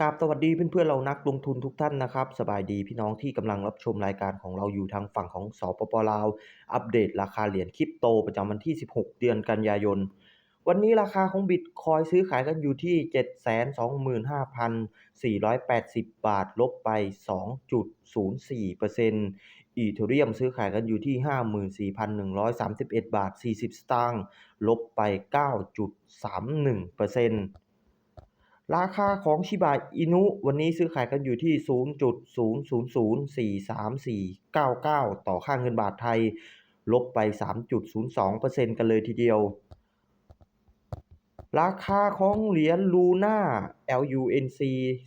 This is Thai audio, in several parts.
กราบสวัสดีเพื่อนๆเรานักลงทุนทุกท่านนะครับ สบายดีพี่น้องที่กำลังรับชมรายการของเราอยู่ทางฝั่งของสปปลาว อัปเดตราคาเหรียญคริปโตประจำวันที่ 16 เดือนกันยายน วันนี้ราคาของบิตคอยซื้อขายกันอยู่ที่ 725,480 บาท ลบไป 2.04%อีเทเรียมซื้อขายกันอยู่ที่ 54,131 บาท 40 สตางค์ลบไป 9.31% ราคาของชิบะอินุวันนี้ซื้อขายกันอยู่ที่0.00043499 ต่อค่าเงินบาทไทย ลบไป 3.02%กันเลยทีเดียว ราคาของเหรียญลูน่า LUNC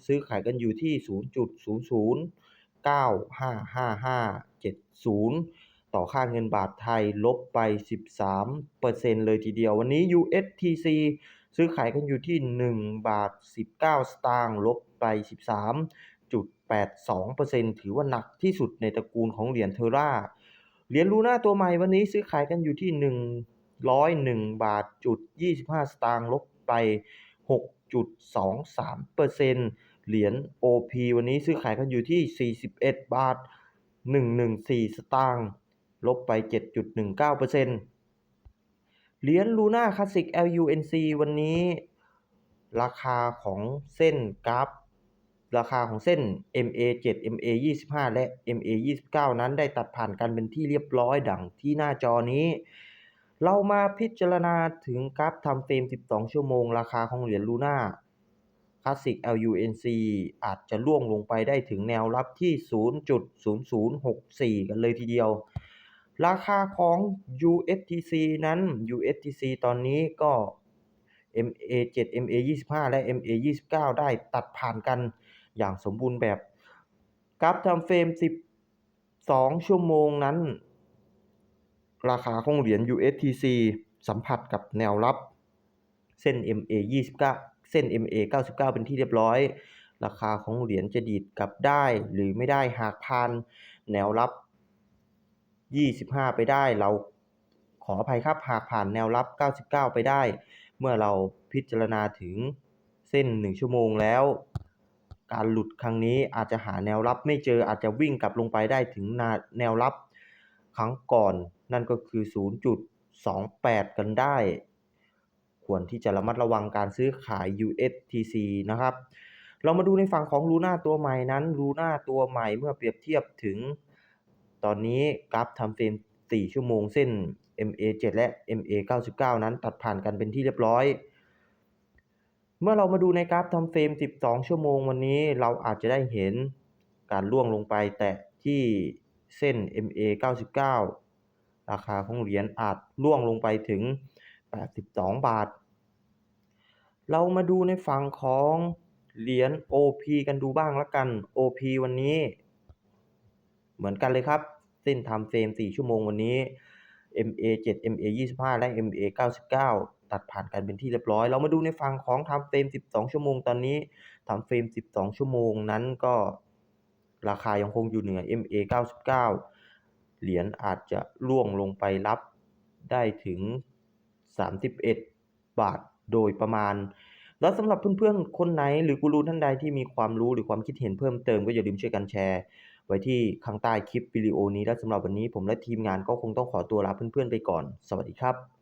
ซื้อขายกันอยู่ที่ 0.00955570 ต่อค่าเงินบาทไทย ลบไป 13%เลยทีเดียว วันนี้ USTC ซื้อขายกันอยู่ที่ 1 บาท 19 สตางค์ลบไป 13.82%ถือว่าหนักที่สุดในตระกูลของเหรียญเทอร่า เหรียญลูน่าตัวใหม่วันนี้ซื้อขายกันอยู่ที่ 101 บาทจุด25 สตางค์ลบไป 6.23%เหรียญ OP วันนี้ซื้อขายกันอยู่ที่ 41 บาท 114 สตางค์ลบไป 7.19% เหรียญลูน่าคลาสสิก LUNC วันนี้ ราคาของเส้นกราฟ ราคาของเส้น MA7 MA25 และ MA29 นั้นได้ตัดผ่านกันเป็นที่เรียบร้อยดังที่หน้าจอนี้ เรามาพิจารณาถึงกราฟทำเฟรม 12 ชั่วโมง ราคาของเหรียญลูน่าคลาสสิก LUNC อาจจะล่วงลงไปได้ถึงแนวรับที่ 0.0064 กันเลยทีเดียว ราคาของ USTC นั้น USTC ตอนนี้ก็ MA7 MA25 และ MA29 ได้ตัดผ่านกันอย่างสมบูรณ์แบบ กราฟทำเฟรม 12 ชั่วโมงนั้น ราคาของเหรียญ USTC สัมผัสกับแนวรับ เส้น MA29 เส้น MA99 เป็นที่เรียบร้อย ราคาของเหรียญจะดีดกลับได้หรือไม่ได้หากผ่านแนวรับ 25 ไปได้ เราขออภัยครับหากผ่านแนวรับ 99 ไปได้ เมื่อเราพิจารณาถึงเส้น 1 ชั่วโมงแล้ว การหลุดครั้งนี้อาจจะหาแนวรับไม่เจออาจจะวิ่งกลับลงไปได้ถึงแนวรับครั้งก่อน นั่นก็คือ 0.28 กันได้ ควรที่จะระมัดระวังการซื้อขาย USTC นะครับ เรามาดูในฝั่งของลูน่าตัวใหม่นั้นลูน่าตัวใหม่เมื่อเปรียบเทียบถึง ตอนนี้กราฟทำเฟรม 4 ชั่วโมงเส้น MA7 และ MA99 นั้นตัดผ่านกันเป็นที่เรียบร้อย เมื่อเรามาดูในกราฟทำเฟรม 12 ชั่วโมงวันนี้เราอาจจะได้เห็นการล่วงลงไปแตะที่เส้น MA99 ราคาของเหรียญอาจล่วงลงไปถึง 82 บาท เรามาดูในฝั่งของเหรียญ OP กันดูบ้างละกัน OP วันนี้ เหมือนกันเลยครับ เส้นทำเฟรม4 ชั่วโมงวันนี้ MA7 MA25 และ MA99 ตัดผ่านกันเป็นที่เรียบร้อย เรามาดูในฝั่งของทำเฟรม12 ชั่วโมงตอนนี้ทำเฟรม12 ชั่วโมงนั้นก็ราคายังคงอยู่เหนือ MA99 เหรียญอาจจะล่วงลงไปรับได้ถึง 31 บาทโดยประมาณ แล้วสำหรับเพื่อนๆ คนไหนหรือกูรูท่านใดที่มีความรู้หรือความคิดเห็นเพิ่มเติมก็อย่าลืมช่วยกันแชร์ ไว้ที่ข้างใต้คลิปวิดีโอนี้และสำหรับวันนี้ผมและทีมงานก็คงต้องขอตัวลาเพื่อนๆไปก่อน สวัสดีครับ